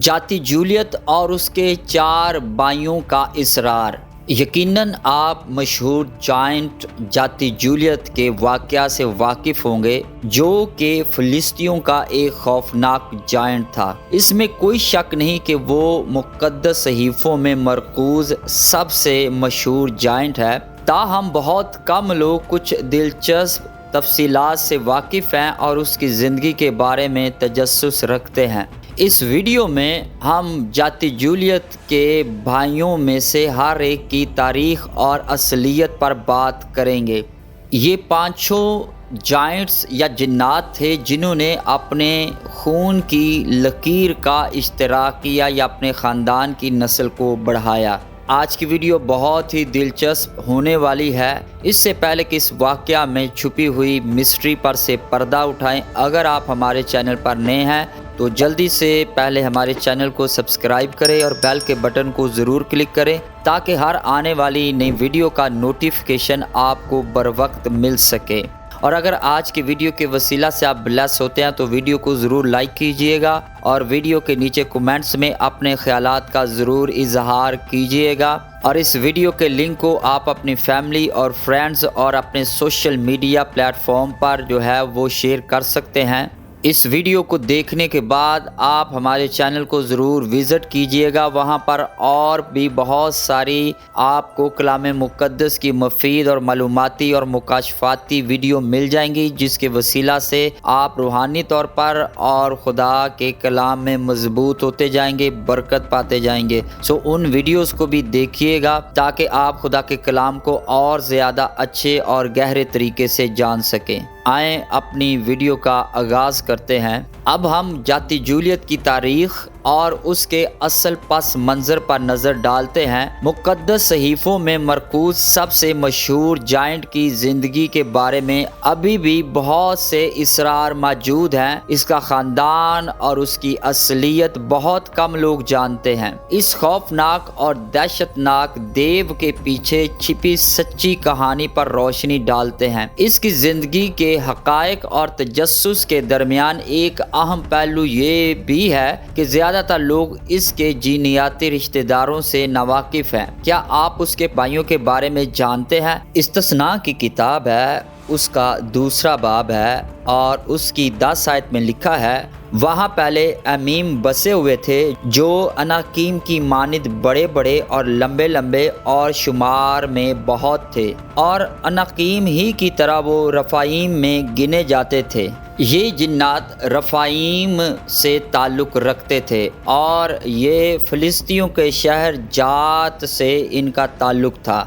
جاتی جولیت اور اس کے چار بائیوں کا اصرار۔ یقیناً آپ مشہور جائنٹ جاتی جولیت کے واقعہ سے واقف ہوں گے، جو کہ فلسطینوں کا ایک خوفناک جائنٹ تھا۔ اس میں کوئی شک نہیں کہ وہ مقدس صحیفوں میں مرکوز سب سے مشہور جائنٹ ہے۔ تاہم، بہت کم لوگ کچھ دلچسپ تفصیلات سے واقف ہیں اور اس کی زندگی کے بارے میں تجسس رکھتے ہیں۔ اس ویڈیو میں ہم جاتی جولیت کے بھائیوں میں سے ہر ایک کی تاریخ اور اصلیت پر بات کریں گے۔ یہ پانچوں جائنٹس یا جنات تھے جنہوں نے اپنے خون کی لکیر کا اشتراک کیا یا اپنے خاندان کی نسل کو بڑھایا۔ آج کی ویڈیو بہت ہی دلچسپ ہونے والی ہے۔ اس سے پہلے کہ اس واقعہ میں چھپی ہوئی مسٹری پر سے پردہ اٹھائیں، اگر آپ ہمارے چینل پر نئے ہیں تو جلدی سے پہلے ہمارے چینل کو سبسکرائب کریں اور بیل کے بٹن کو ضرور کلک کریں تاکہ ہر آنے والی نئی ویڈیو کا نوٹیفیکیشن آپ کو بر وقت مل سکے۔ اور اگر آج کی ویڈیو کے وسیلہ سے آپ بلیس ہوتے ہیں تو ویڈیو کو ضرور لائک کیجیے گا اور ویڈیو کے نیچے کومنٹس میں اپنے خیالات کا ضرور اظہار کیجیے گا۔ اور اس ویڈیو کے لنک کو آپ اپنی فیملی اور فرینڈز اور اپنے سوشل میڈیا پلیٹ فارم پر جو ہے وہ شیئر کر سکتے ہیں۔ اس ویڈیو کو دیکھنے کے بعد آپ ہمارے چینل کو ضرور وزٹ کیجیے گا۔ وہاں پر اور بھی بہت ساری آپ کو کلام مقدس کی مفید اور معلوماتی اور مکاشفاتی ویڈیو مل جائیں گی، جس کے وسیلہ سے آپ روحانی طور پر اور خدا کے کلام میں مضبوط ہوتے جائیں گے، برکت پاتے جائیں گے۔ سو ان ویڈیوز کو بھی دیکھیے گا تاکہ آپ خدا کے کلام کو اور زیادہ اچھے اور گہرے طریقے سے جان سکیں۔ آئیں اپنی ویڈیو کا آغاز کرتے ہیں۔ اب ہم جاتی جولیت کی تاریخ اور اس کے اصل پس منظر پر نظر ڈالتے ہیں۔ مقدس صحیفوں میں مرکوز سب سے مشہور جائنٹ کی زندگی کے بارے میں ابھی بھی بہت سے اسرار موجود ہیں۔ اس کا خاندان اور اس کی اصلیت بہت کم لوگ جانتے ہیں۔ اس خوفناک اور دہشت ناک دیو کے پیچھے چھپی سچی کہانی پر روشنی ڈالتے ہیں۔ اس کی زندگی کے حقائق اور تجسس کے درمیان ایک اہم پہلو یہ بھی ہے کہ زیادہ زیادہ تر لوگ اس کے جینیاتی رشتہ داروں سے نواقف ہیں۔ کیا آپ اس کے بھائیوں کے بارے میں جانتے ہیں؟ استثناء کی کتاب ہے، اس کا دوسرا باب ہے اور اس کی دس آیت میں لکھا ہے، وہاں پہلے امیم بسے ہوئے تھے جو اناکیم کی ماند بڑے بڑے اور لمبے لمبے اور شمار میں بہت تھے اور اناکیم ہی کی طرح وہ رفائیم میں گنے جاتے تھے۔ یہ جنات رفائیم سے تعلق رکھتے تھے اور یہ فلسطینوں کے شہر جات سے ان کا تعلق تھا۔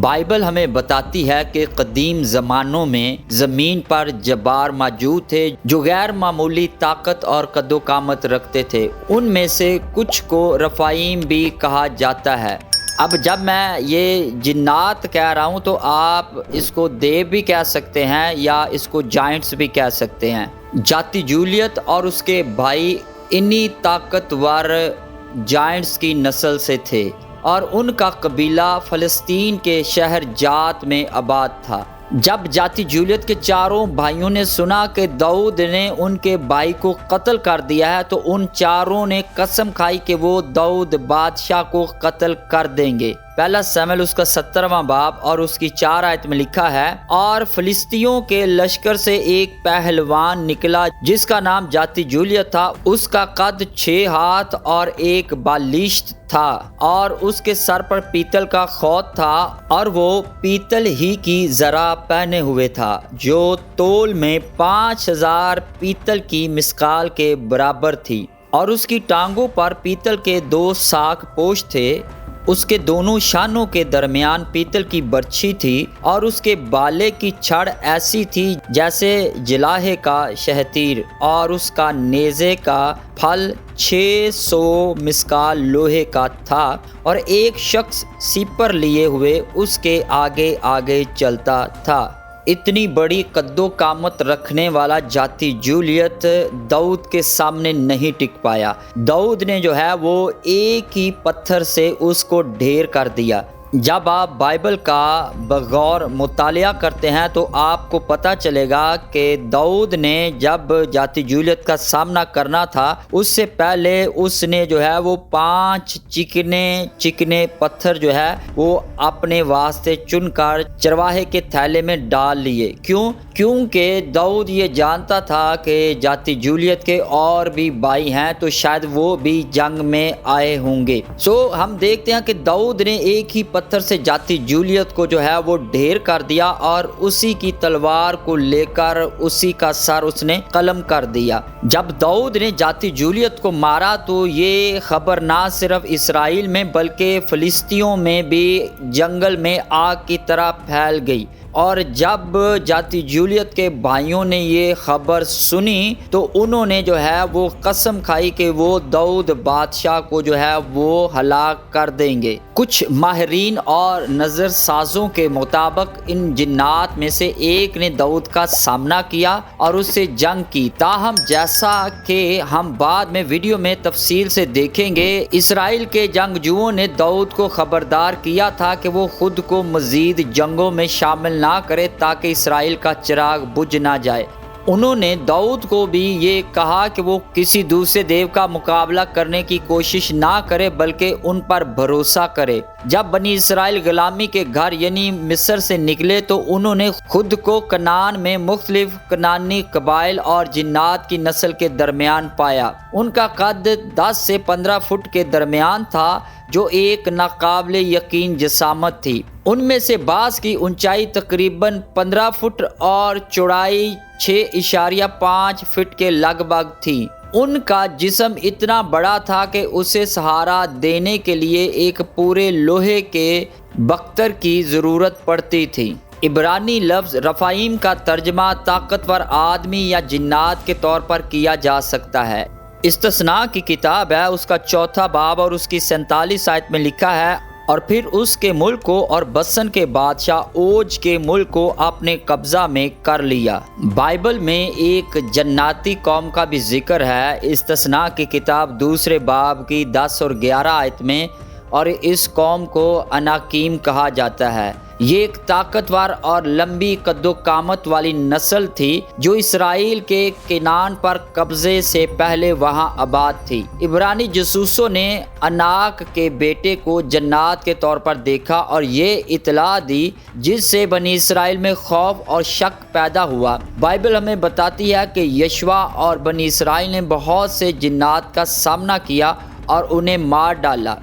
بائبل ہمیں بتاتی ہے کہ قدیم زمانوں میں زمین پر جبار موجود تھے جو غیر معمولی طاقت اور قد و قامت رکھتے تھے۔ ان میں سے کچھ کو رفائیم بھی کہا جاتا ہے۔ اب جب میں یہ جنات کہہ رہا ہوں تو آپ اس کو دیو بھی کہہ سکتے ہیں یا اس کو جائنٹس بھی کہہ سکتے ہیں۔ جاتی جولیت اور اس کے بھائی انہی طاقتور جائنٹس کی نسل سے تھے اور ان کا قبیلہ فلسطین کے شہر جات میں آباد تھا۔ جب جاتی جولیت کے چاروں بھائیوں نے سنا کہ دعود نے ان کے بھائی کو قتل کر دیا ہے، تو ان چاروں نے قسم کھائی کہ وہ دعود بادشاہ کو قتل کر دیں گے۔ پہلا سیمل اس کا سترواں باب اور اس کی چار آیت میں لکھا ہے، اور فلسطینوں کے لشکر سے ایک پہلوان نکلا جس کا نام جاتی جولیت تھا، اس کا قد چھ ہاتھ اور ایک بالشت تھا، اور اس کے سر پر پیتل کا خود تھا، اور وہ پیتل ہی کی ذرا پہنے ہوئے تھا، جو تول میں پانچ ہزار پیتل کی مسکال کے برابر تھی، اور اس کی ٹانگوں پر پیتل کے دو ساک پوش تھے۔ اس کے دونوں شانوں کے درمیان پیتل کی برچھی تھی اور اس کے بالے کی چھڑ ایسی تھی جیسے جلاہے کا شہتیر اور اس کا نیزے کا پھل چھ سو مسکال لوہے کا تھا اور ایک شخص سیپر لیے ہوئے اس کے آگے آگے چلتا تھا۔ اتنی بڑی قد و کامت رکھنے والا جاتی جولیت دعود کے سامنے نہیں ٹک پایا۔ دعود نے جو ہے وہ ایک ہی پتھر سے اس کو ڈھیر کر دیا۔ جب آپ بائبل کا بغور مطالعہ کرتے ہیں تو آپ کو پتہ چلے گا کہ دعود نے جب جاتی جولیت کا سامنا کرنا تھا، اس سے پہلے اس نے جو ہے وہ پانچ چکنے چکنے پتھر جو ہے وہ اپنے واسطے چن کر چرواہے کے تھیلے میں ڈال لیے۔ کیوں؟ کیونکہ دعود یہ جانتا تھا کہ جاتی جولیت کے اور بھی بھائی ہیں، تو شاید وہ بھی جنگ میں آئے ہوں گے۔ سو ہم دیکھتے ہیں کہ دعود نے ایک ہی پتھر سے جاتی جولیت کو جو ہے وہ ڈھیر کر دیا اور اسی کی تلوار کو لے کر اسی کا سر اس نے قلم کر دیا۔ جب دعود نے جاتی جولیت کو مارا تو یہ خبر نہ صرف اسرائیل میں بلکہ فلسطینوں میں بھی جنگل میں آگ کی طرح پھیل گئی۔ اور جب جاتی جولیت کے بھائیوں نے یہ خبر سنی تو انہوں نے جو ہے وہ قسم کھائی کہ وہ دعود بادشاہ کو جو ہے وہ ہلاک کر دیں گے۔ کچھ ماہرین اور نظر سازوں کے مطابق ان جنات میں سے ایک نے دعود کا سامنا کیا اور اس سے جنگ کی۔ تاہم، جیسا کہ ہم بعد میں ویڈیو میں تفصیل سے دیکھیں گے، اسرائیل کے جنگجوؤں نے دعود کو خبردار کیا تھا کہ وہ خود کو مزید جنگوں میں شامل نہ نہ کرے تاکہ اسرائیل کا چراغ بجھ نہ جائے۔ انہوں نے دعود کو بھی یہ کہا کہ وہ کسی دوسرے دیو کا مقابلہ کرنے کی کوشش نہ کرے، بلکہ ان پر بھروسہ کرے۔ جب بنی اسرائیل غلامی کے گھر یعنی مصر سے نکلے تو انہوں نے خود کو کنان میں مختلف کنانی قبائل اور جنات کی نسل کے درمیان پایا۔ ان کا قد دس سے پندرہ فٹ کے درمیان تھا۔ جو ایک ناقابل یقین جسامت تھی۔ ان میں سے بعض کی اونچائی تقریباً پندرہ فٹ اور چوڑائی چھ اشاریہ پانچ فٹ کے لگ بھگ تھی۔ ان کا جسم اتنا بڑا تھا کہ اسے سہارا دینے کے لیے ایک پورے لوہے کے بختر کی ضرورت پڑتی تھی۔ عبرانی لفظ رفائیم کا ترجمہ طاقتور آدمی یا جنات کے طور پر کیا جا سکتا ہے۔ استثناء کی کتاب ہے، اس کا چوتھا باب اور اس کی سینتالیس آیت میں لکھا ہے، اور پھر اس کے ملک کو اور بسن کے بادشاہ اوج کے ملک کو اپنے قبضہ میں کر لیا۔ بائبل میں ایک جناتی قوم کا بھی ذکر ہے۔ استثناء کی کتاب دوسرے باب کی دس اور گیارہ آیت میں اور اس قوم کو اناکیم کہا جاتا ہے۔ یہ ایک طاقتور اور لمبی قد و کامت والی نسل تھی جو اسرائیل کے کینان پر قبضے سے پہلے وہاں آباد تھی۔ عبرانی جسوسوں نے اناک کے بیٹے کو جنات کے طور پر دیکھا اور یہ اطلاع دی جس سے بنی اسرائیل میں خوف اور شک پیدا ہوا۔ بائبل ہمیں بتاتی ہے کہ یشوا اور بنی اسرائیل نے بہت سے جنات کا سامنا کیا اور انہیں مار ڈالا۔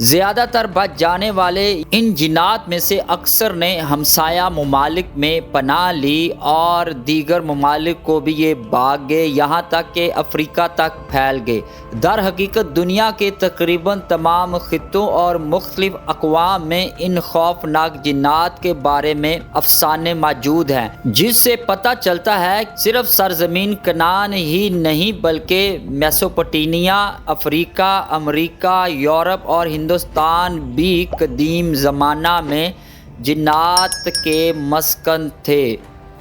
زیادہ تر بچ جانے والے ان جنات میں سے اکثر نے ہمسایہ ممالک میں پناہ لی اور دیگر ممالک کو بھی یہ باغ گئے، یہاں تک کہ افریقہ تک پھیل گئے۔ در حقیقت دنیا کے تقریباً تمام خطوں اور مختلف اقوام میں ان خوفناک جنات کے بارے میں افسانے موجود ہیں، جس سے پتہ چلتا ہے صرف سرزمین کنان ہی نہیں بلکہ میسوپٹینیا افریقہ، امریکہ، یورپ اور ہندوستان ہندوستان بھی قدیم زمانہ میں جنات کے مسکن تھے۔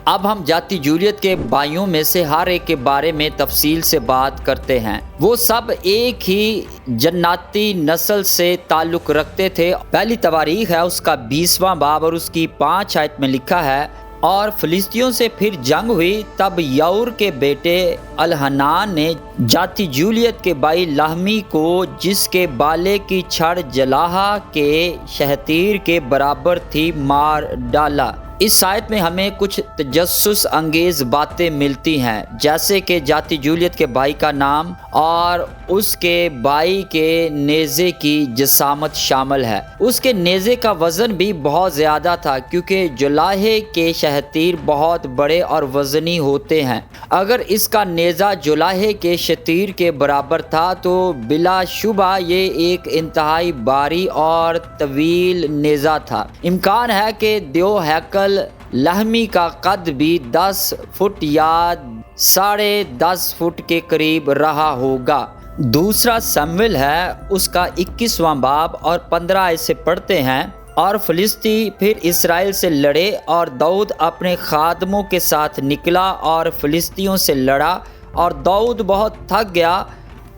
اب ہم جاتی جولیت کے بھائیوں میں سے ہر ایک کے بارے میں تفصیل سے بات کرتے ہیں۔ وہ سب ایک ہی جناتی نسل سے تعلق رکھتے تھے۔ پہلی تواریخ ہے، اس کا بیسواں باب اور اس کی پانچ آیت میں لکھا ہے اور فلسطینیوں سے پھر جنگ ہوئی، تب یور کے بیٹے الحنان نے جاتی جولیت کے بائی لاہمی کو جس کے بالے کی چھڑ جلاحہ کے شہتیر کے برابر تھی مار ڈالا۔ اس سائت میں ہمیں کچھ تجسس انگیز باتیں ملتی ہیں، جیسے کہ جاتی جولیت کے بھائی کا نام اور اس کے بھائی کے نیزے کی جسامت شامل ہے۔ اس کے نیزے کا وزن بھی بہت زیادہ تھا، کیونکہ جلاہے کے شہتیر بہت بڑے اور وزنی ہوتے ہیں۔ اگر اس کا نیزہ جلاہے کے شتیر کے برابر تھا تو بلا شبہ یہ ایک انتہائی باری اور طویل نیزہ تھا۔ امکان ہے کہ دیو ہیکر ہیکل لہمی کا قد بھی دس فٹ یا ساڑھے دس فٹ کے قریب رہا ہوگا۔ دوسرا سمول ہے، اس کا اکیسواں باب اور پندرہ ایسے پڑھتے ہیں۔ اور فلسطی پھر اسرائیل سے لڑے اور دعود اپنے خادموں کے ساتھ نکلا اور فلسطینوں سے لڑا۔ اور دعود بہت تھک گیا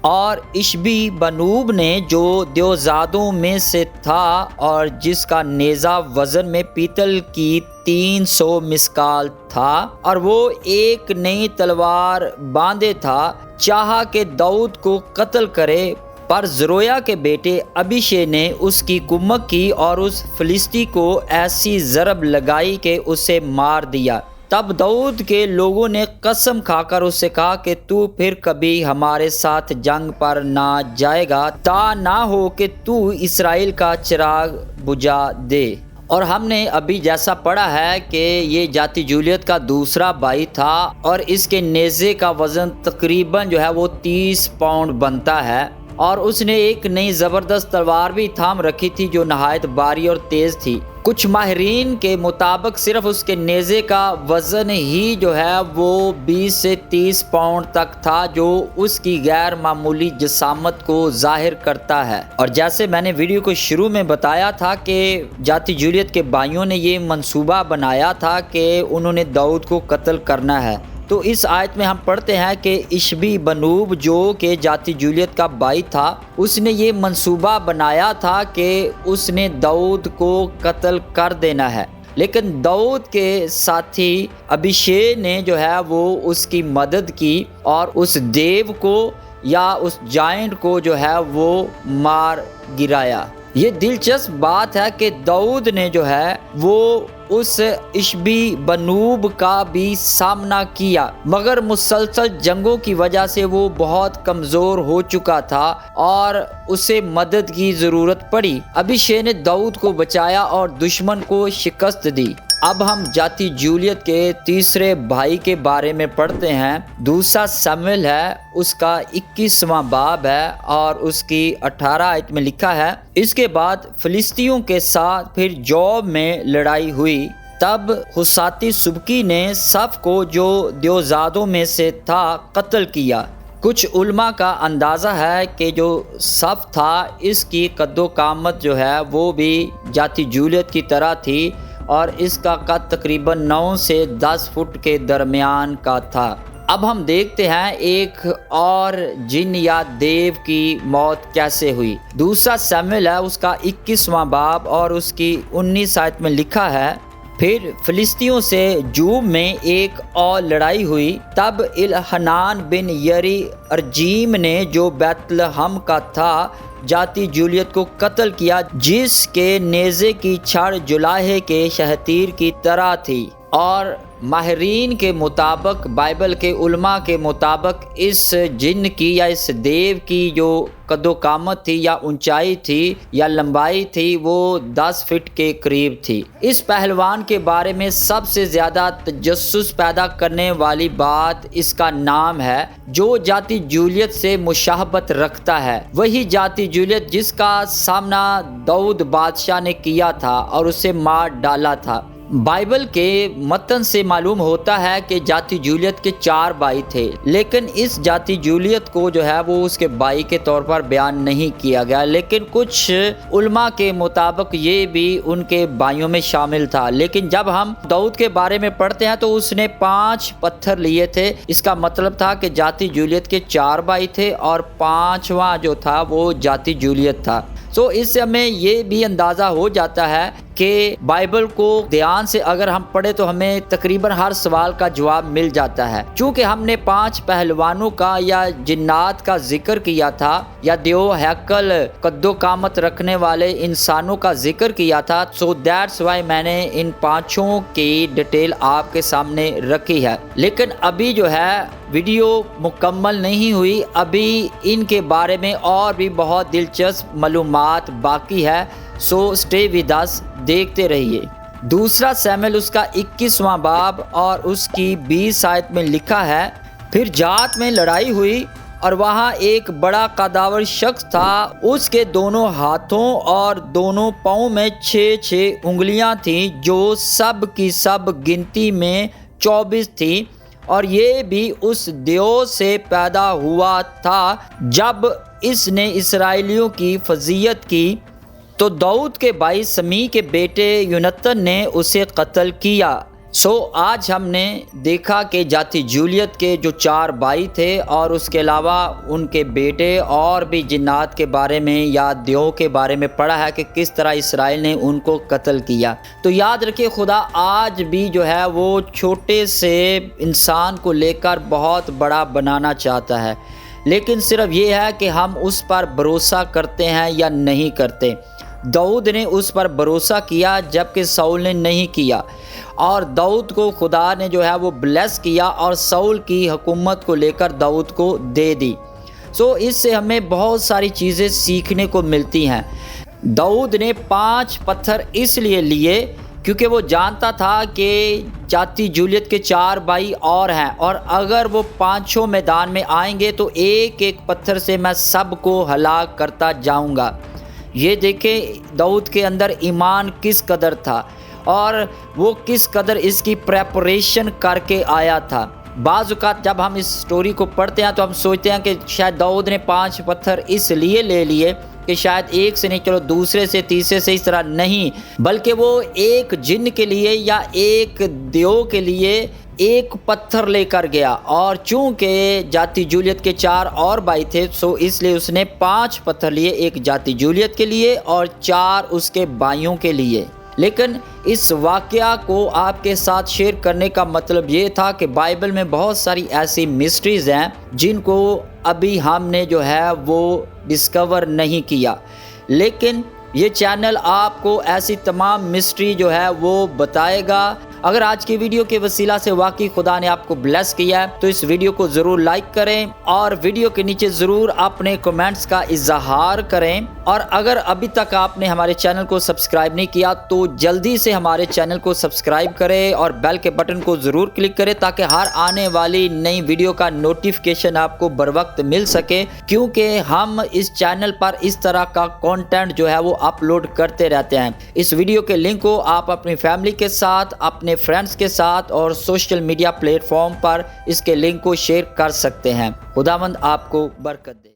اور اشبی بنوب نے جو دیوزادوں میں سے تھا اور جس کا نیزہ وزن میں پیتل کی تین سو مسکال تھا اور وہ ایک نئی تلوار باندھے تھا، چاہا کہ دعوت کو قتل کرے، پر زرویا کے بیٹے ابیشے نے اس کی کمک کی اور اس فلسطی کو ایسی ضرب لگائی کہ اسے مار دیا۔ تب دعود کے لوگوں نے قسم کھا کر اس سے کہا کہ تو پھر کبھی ہمارے ساتھ جنگ پر نہ جائے گا، تا نہ ہو کہ تو اسرائیل کا چراغ بجا دے۔ اور ہم نے ابھی جیسا پڑھا ہے کہ یہ جاتی جولیت کا دوسرا بھائی تھا اور اس کے نیزے کا وزن تقریباً جو ہے وہ تیس پاؤنڈ بنتا ہے۔ اور اس نے ایک نئی زبردست تلوار بھی تھام رکھی تھی جو نہایت باری اور تیز تھی۔ کچھ ماہرین کے مطابق صرف اس کے نیزے کا وزن ہی جو ہے وہ بیس سے تیس پاؤنڈ تک تھا جو اس کی غیر معمولی جسامت کو ظاہر کرتا ہے۔ اور جیسے میں نے ویڈیو کو شروع میں بتایا تھا کہ جاتی جولیت کے بھائیوں نے یہ منصوبہ بنایا تھا کہ انہوں نے دعود کو قتل کرنا ہے۔ تو اس آیت میں ہم پڑھتے ہیں کہ اشبی بنوب جو کہ جاتی جولیت کا بھائی تھا، اس نے یہ منصوبہ بنایا تھا کہ اس نے دعود کو قتل کر دینا ہے۔ لیکن دعود کے ساتھی ابھیشے نے جو ہے وہ اس کی مدد کی اور اس دیو کو یا اس جائنٹ کو جو ہے وہ مار گرایا۔ یہ دلچسپ بات ہے کہ دعود نے جو ہے وہ اس اشبی بنوب کا بھی سامنا کیا، مگر مسلسل جنگوں کی وجہ سے وہ بہت کمزور ہو چکا تھا اور اسے مدد کی ضرورت پڑی۔ ابھی شے نے دعود کو بچایا اور دشمن کو شکست دی۔ اب ہم جاتی جولیت کے تیسرے بھائی کے بارے میں پڑھتے ہیں۔ دوسرا سمل ہے، اس کا اکیسواں باب ہے اور اس کی اٹھارہ آیت میں لکھا ہے۔ اس کے بعد فلسطینوں کے ساتھ پھر جوب میں لڑائی ہوئی۔ تب حساتی سبکی نے صف کو جو دیوزادوں میں سے تھا قتل کیا۔ کچھ علماء کا اندازہ ہے کہ جو صف تھا، اس کی قد و کامت جو ہے، وہ بھی جاتی جولیت کی طرح تھی۔ اور اس کا قد تقریباً نو سے دس فٹ کے درمیان کا تھا۔ اب ہم دیکھتے ہیں ایک اور جن یا دیو کی موت کیسے ہوئی۔ دوسرا سیمل ہے، اس کا اکیسواں باب اور اس کی انیس آیت میں لکھا ہے، پھر فلسطینوں سے جوب میں ایک اور لڑائی ہوئی۔ تب الحنان بن یری ارجیم نے جو بیت الحم کا تھا جاتی جولیت کو قتل کیا جس کے نیزے کی چھڑ جلاہے کے شہتیر کی طرح تھی اور ماہرین کے مطابق، بائبل کے علماء کے مطابق اس جن کی یا اس دیو کی جو قد و کامت تھی یا اونچائی تھی یا لمبائی تھی، وہ دس فٹ کے قریب تھی۔ اس پہلوان کے بارے میں سب سے زیادہ تجسس پیدا کرنے والی بات اس کا نام ہے، جو جاتی جولیت سے مشاہبت رکھتا ہے۔ وہی جاتی جولیت جس کا سامنا دعود بادشاہ نے کیا تھا اور اسے مار ڈالا تھا۔ بائبل کے متن سے معلوم ہوتا ہے کہ جاتی جولیت کے چار بھائی تھے، لیکن اس جاتی جولیت کو جو ہے وہ اس کے بھائی کے طور پر بیان نہیں کیا گیا۔ لیکن کچھ علماء کے مطابق یہ بھی ان کے بھائیوں میں شامل تھا۔ لیکن جب ہم دعود کے بارے میں پڑھتے ہیں تو اس نے پانچ پتھر لیے تھے۔ اس کا مطلب تھا کہ جاتی جولیت کے چار بھائی تھے اور پانچواں جو تھا وہ جاتی جولیت تھا۔ سو اس سے ہمیں یہ بھی اندازہ ہو جاتا ہے کہ بائبل کو دھیان سے اگر ہم پڑھے تو ہمیں تقریباً ہر سوال کا جواب مل جاتا ہے۔ چونکہ ہم نے پانچ پہلوانوں کا یا جنات کا ذکر کیا تھا یا دیو حیکل قد و کامت رکھنے والے انسانوں کا ذکر کیا تھا، سو دیٹس وائی میں نے ان پانچوں کی ڈیٹیل آپ کے سامنے رکھی ہے۔ لیکن ابھی جو ہے ویڈیو مکمل نہیں ہوئی، ابھی ان کے بارے میں اور بھی بہت دلچسپ معلومات باقی ہے۔ سو اسٹے ودس دیکھتے رہیے۔ دوسرا سیمل اس کا اکیسواں باب اور اس کی بیس آیت میں لکھا ہے، پھر جات میں لڑائی ہوئی اور وہاں ایک بڑا قداور شخص تھا، اس کے دونوں ہاتھوں اور دونوں پاؤں میں چھ چھ انگلیاں تھیں جو سب کی سب گنتی میں چوبیس تھیں۔ اور یہ بھی اس دیو سے پیدا ہوا تھا جب اس نے اسرائیلیوں کی فضیت کی۔ تو دعود کے بھائی سمی کے بیٹے یونتن نے اسے قتل کیا۔ سو آج ہم نے دیکھا کہ جاتی جولیت کے جو چار بھائی تھے اور اس کے علاوہ ان کے بیٹے اور بھی جنات کے بارے میں یا دیو کے بارے میں پڑھا ہے کہ کس طرح اسرائیل نے ان کو قتل کیا۔ تو یاد رکھے خدا، آج بھی جو ہے وہ چھوٹے سے انسان کو لے کر بہت بڑا بنانا چاہتا ہے۔ لیکن صرف یہ ہے کہ ہم اس پر بھروسہ کرتے ہیں یا نہیں کرتے۔ دعود نے اس پر بھروسہ کیا جبکہ سول نے نہیں کیا۔ اور دعود کو خدا نے جو ہے وہ بلیس کیا اور سول کی حکومت کو لے کر دعود کو دے دی۔ سو اس سے ہمیں بہت ساری چیزیں سیکھنے کو ملتی ہیں۔ دعود نے پانچ پتھر اس لیے لیے کیونکہ وہ جانتا تھا کہ جاتی جولیت کے چار بھائی اور ہیں۔ اور اگر وہ پانچوں میدان میں آئیں گے تو ایک ایک پتھر سے میں سب کو ہلاک کرتا جاؤں گا۔ یہ دیکھیں دعوت کے اندر ایمان کس قدر تھا اور وہ کس قدر اس کی پریپریشن کر کے آیا تھا۔ بعض اوقات جب ہم اس سٹوری کو پڑھتے ہیں تو ہم سوچتے ہیں کہ شاید دعود نے پانچ پتھر اس لیے لے لیے کہ شاید ایک سے نہیں، چلو دوسرے سے، تیسرے سے اس طرح نہیں، بلکہ وہ ایک جن کے لیے یا ایک دیو کے لیے ایک پتھر لے کر گیا اور چونکہ جاتی جولیت کے چار اور بھائی تھے، سو اس لیے اس نے پانچ پتھر لیے ایک جاتی جولیت کے لیے اور چار اس کے بھائیوں کے لیے۔ لیکن اس واقعہ کو آپ کے ساتھ شیئر کرنے کا مطلب یہ تھا کہ بائبل میں بہت ساری ایسی مسٹریز ہیں جن کو ابھی ہم نے جو ہے وہ ڈسکور نہیں کیا۔ لیکن یہ چینل آپ کو ایسی تمام مسٹری جو ہے وہ بتائے گا۔ اگر آج کی ویڈیو کے وسیلہ سے واقعی خدا نے آپ کو بلیس کیا ہے، تو اس ویڈیو کو ضرور لائک کریں اور ویڈیو کے نیچے ضرور اپنے کومنٹس کا اظہار کریں۔ اور اگر ابھی تک آپ نے ہمارے چینل کو سبسکرائب نہیں کیا، تو جلدی سے ہمارے چینل کو سبسکرائب کریں اور بیل کے بٹن کو ضرور کلک کریں تاکہ ہر آنے والی نئی ویڈیو کا نوٹیفکیشن آپ کو بر وقت مل سکے۔ کیونکہ ہم اس چینل پر اس طرح کا کانٹینٹ جو ہے وہ اپلوڈ کرتے رہتے ہیں۔ اس ویڈیو کے لنک کو آپ اپنی فیملی کے ساتھ، اپنے اپنے فرینڈز کے ساتھ اور سوشل میڈیا پلیٹ فارم پر اس کے لنک کو شیئر کر سکتے ہیں۔ خداوند آپ کو برکت دے۔